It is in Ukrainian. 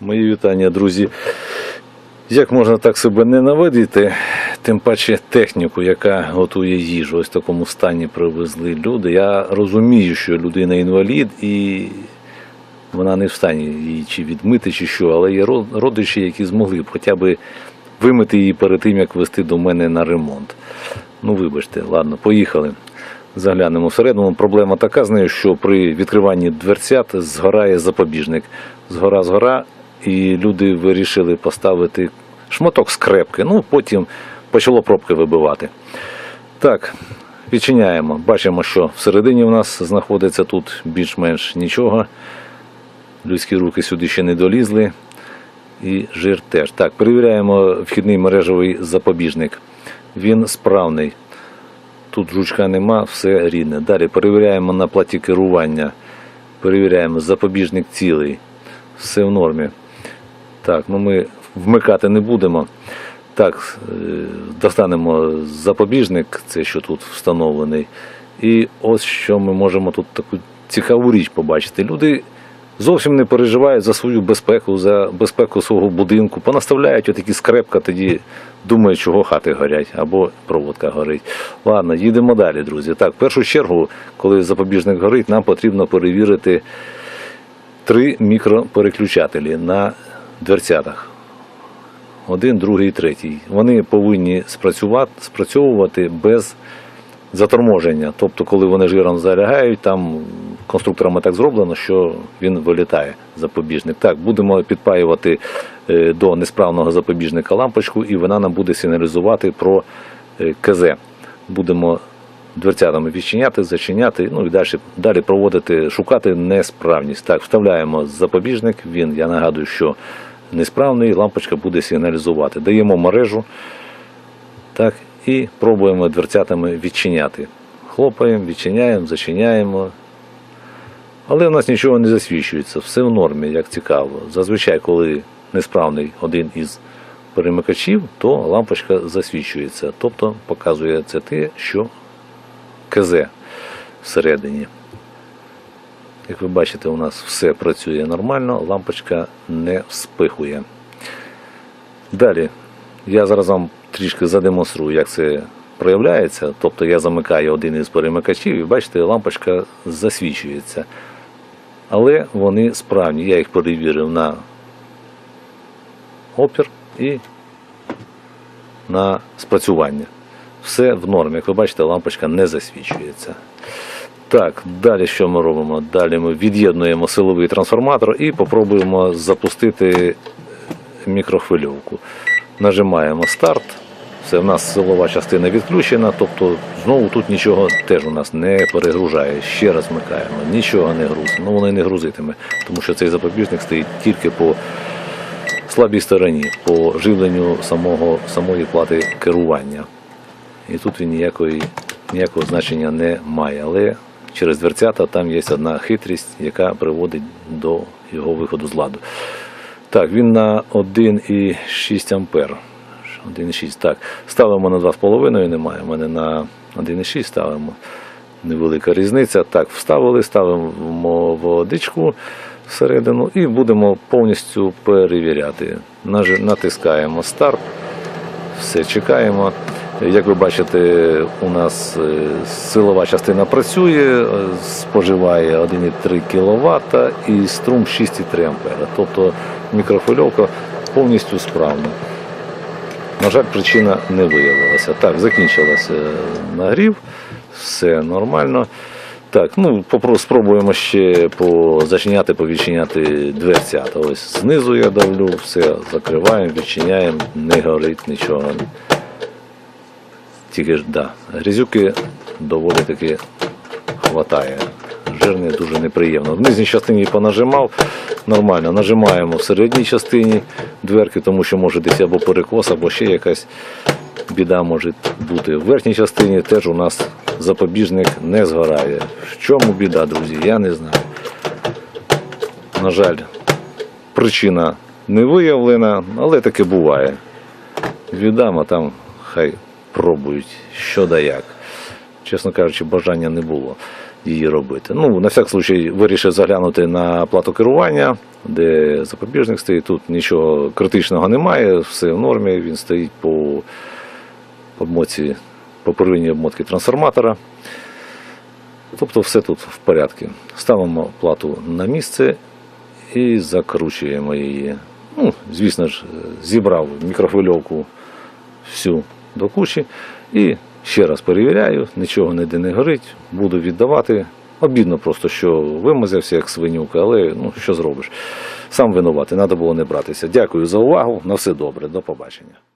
Мої вітання, друзі. Як можна так себе ненавидіти, тим паче техніку, яка готує їжу. Ось в такому стані привезли люди. Я розумію, що людина інвалід і вона не в стані її чи відмити, чи що, але є родичі, які змогли б хоча б вимити її перед тим, як вести до мене на ремонт. Ну, вибачте, ладно, поїхали. Заглянемо всередину. Проблема така з нею, що при відкриванні дверцят згорає запобіжник. Згора, згора, і люди вирішили поставити шматок скрепки. Ну, потім почало пробки вибивати. Так, відчиняємо. Бачимо, що всередині в нас знаходиться тут більш-менш нічого. Людські руки сюди ще не долізли. І жир теж. Так, перевіряємо вхідний мережевий запобіжник. Він справний. Тут жучка нема, все рідне. Далі перевіряємо на платі керування. Перевіряємо запобіжник цілий. Все в нормі. Так, ну ми вмикати не будемо. Так, е, достанемо запобіжник, це що тут встановлений. І ось що ми можемо тут таку цікаву річ побачити. Люди зовсім не переживають за свою безпеку, за безпеку свого будинку. Понаставляють отакі скрепка, тоді думають, чого хати горять або проводка горить. Ладно, їдемо далі, друзі. Так, в першу чергу, коли запобіжник горить, нам потрібно перевірити три мікропереключателі на дверцятах. Один, другий, третій. Вони повинні спрацьовувати без заторможення. Тобто, коли вони жиром залягають, там конструкторами так зроблено, що він вилітає запобіжник. Так, будемо підпаювати е, до несправного запобіжника лампочку, і вона нам буде сигналізувати про е, КЗ. Будемо дверцятами відчиняти, зачиняти, ну і далі, далі проводити, шукати несправність. Так, вставляємо запобіжник, він, я нагадую, що несправний, лампочка буде сигналізувати. Даємо мережу, так, і пробуємо дверцятами відчиняти. Хлопаємо, відчиняємо, зачиняємо. Але в нас нічого не засвічується, все в нормі, як цікаво. Зазвичай, коли несправний один із перемикачів, то лампочка засвічується. Тобто показує це те, що КЗ всередині. Як ви бачите, у нас все працює нормально, лампочка не вспихує. Далі, я зараз вам трішки задемонструю, як це проявляється. Тобто я замикаю один із перемикачів і бачите, лампочка засвічується. Але вони справні. Я їх перевірив на опір і на спрацювання. Все в нормі. Як ви бачите, лампочка не засвічується. Так, далі що ми робимо? Далі ми від'єднуємо силовий трансформатор і попробуємо запустити мікрохвильовку. Нажимаємо старт. Все, в нас силова частина відключена, тобто знову тут нічого теж у нас не перегружає. Ще раз вмикаємо, нічого не грузить. Ну воно і не грузитиме, тому що цей запобіжник стоїть тільки по слабій стороні, по живленню самого, самої плати керування. І тут він ніякої, ніякого значення не має. Але через дверцята там є одна хитрість, яка приводить до його виходу з ладу. Так, він на 1,6 ампер. 1,6. Так, ставимо на 2,5, немає. У мене на 1,6 ставимо. Невелика різниця. Так, вставили, ставимо водичку всередину і будемо повністю перевіряти. Натискаємо старт. Все, чекаємо. Як ви бачите, у нас е, силова частина працює, е, споживає 1,3 кВт і струм 6,3 А. Тобто мікрохвильовка повністю справна. На жаль, причина не виявилася. Так, закінчилася нагрів, все нормально. Так, ну спробуємо ще позачиняти, повідчиняти дверцята. Ось знизу я давлю, все закриваємо, відчиняємо, не горить нічого. Тільки ж, да, грязюки доволі таки хватає. Жирне дуже неприємно. В нижній частині понажимав нормально. Нажимаємо в середній частині дверки, тому що може десь або перекос, або ще якась біда може бути. В верхній частині теж у нас запобіжник не згорає. В чому біда, друзі? Я не знаю. На жаль, причина не виявлена, але таке буває. Віддам, там хай пробують що да як. Чесно кажучи, бажання не було. її робити. Ну, на всяк случай вирішив заглянути на плату керування, де запобіжник стоїть. Тут нічого критичного немає, все в нормі. Він стоїть по обмотці, по первинній обмотці трансформатора. Тобто все тут в порядку. Ставимо плату на місце і закручуємо її. Ну, звісно ж, зібрав мікрохвильовку всю до кучі і ще раз перевіряю, нічого ніде не горить, буду віддавати. Обідно просто, що вимазався як свинюка, але ну що зробиш? Сам винуватий, треба було не братися. Дякую за увагу. На все добре, до побачення.